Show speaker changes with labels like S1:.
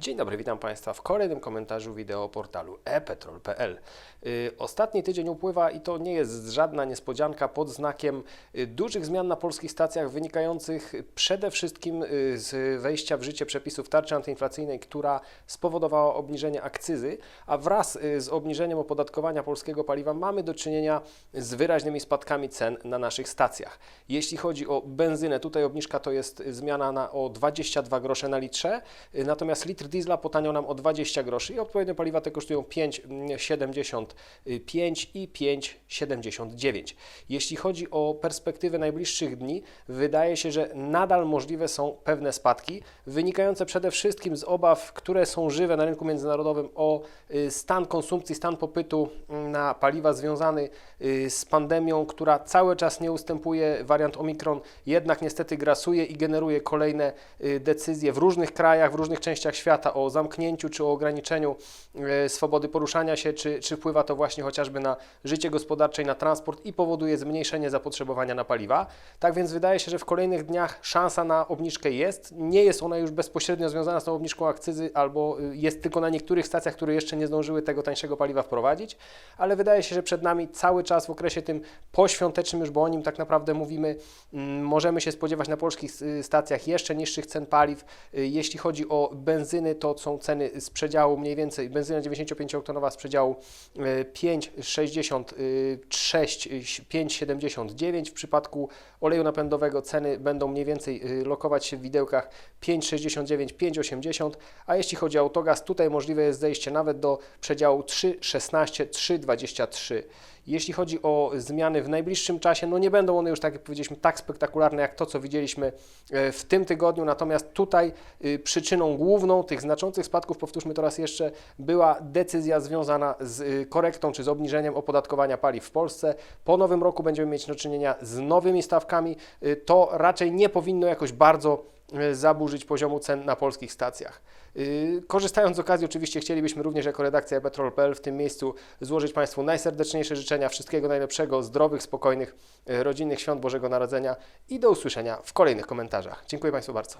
S1: Dzień dobry, witam Państwa w kolejnym komentarzu wideo portalu epetrol.pl. Y, Ostatni tydzień upływa i to nie jest żadna niespodzianka pod znakiem y, dużych zmian na polskich stacjach wynikających przede wszystkim y, z wejścia w życie przepisów tarczy antyinflacyjnej, która spowodowała obniżenie akcyzy, a wraz z obniżeniem opodatkowania polskiego paliwa mamy do czynienia z wyraźnymi spadkami cen na naszych stacjach. Jeśli chodzi o benzynę, tutaj obniżka to jest zmiana na o 22 grosze na litrze, natomiast litr diesla potaniał nam o 20 groszy i odpowiednio paliwa te kosztują 5,75 i 5,79. Jeśli chodzi o perspektywę najbliższych dni, wydaje się, że nadal możliwe są pewne spadki, wynikające przede wszystkim z obaw, które są żywe na rynku międzynarodowym o y, stan konsumpcji, stan popytu mm, na paliwa związany y, z pandemią, która cały czas nie ustępuje. Wariant Omikron jednak niestety grasuje i generuje kolejne y, decyzje w różnych krajach, w różnych częściach świata o zamknięciu czy o ograniczeniu e, swobody poruszania się, czy, czy wpływa to właśnie chociażby na życie gospodarcze i na transport i powoduje zmniejszenie zapotrzebowania na paliwa. Tak więc wydaje się, że w kolejnych dniach szansa na obniżkę jest. Nie jest ona już bezpośrednio związana z tą obniżką akcyzy albo y, jest tylko na niektórych stacjach, które jeszcze nie zdążyły tego tańszego paliwa wprowadzić, ale wydaje się, że przed nami cały czas w okresie tym poświątecznym, już bo o nim tak naprawdę mówimy, mm, możemy się spodziewać na polskich y, stacjach jeszcze niższych cen paliw. Y, Jeśli chodzi o benzyny, to są ceny z przedziału mniej więcej, benzyna 95-oktonowa z przedziału y, 5,66, y, 5,79. W przypadku oleju napędowego ceny będą mniej więcej y, lokować się w widełkach 5,69, 5,80, a jeśli chodzi o autogaz, tutaj możliwe jest zejście nawet do przedziału 3,16, 3,23. Jeśli chodzi o zmiany w najbliższym czasie, no nie będą one już, tak jak powiedzieliśmy, tak spektakularne jak to, co widzieliśmy e, w tym tygodniu, natomiast tutaj y, przyczyną główną tych znaczących spadków, powtórzmy to raz jeszcze, była decyzja związana z y, korektą czy z obniżeniem opodatkowania paliw w Polsce. Po nowym roku będziemy mieć do czynienia z nowymi stawkami. To raczej nie powinno jakoś bardzo zaburzyć poziomu cen na polskich stacjach. Yy, Korzystając z okazji, oczywiście chcielibyśmy również jako redakcja Petrol.pl w tym miejscu złożyć Państwu najserdeczniejsze życzenia wszystkiego najlepszego, zdrowych, spokojnych, yy, rodzinnych świąt Bożego Narodzenia i do usłyszenia w kolejnych komentarzach. Dziękuję Państwu bardzo.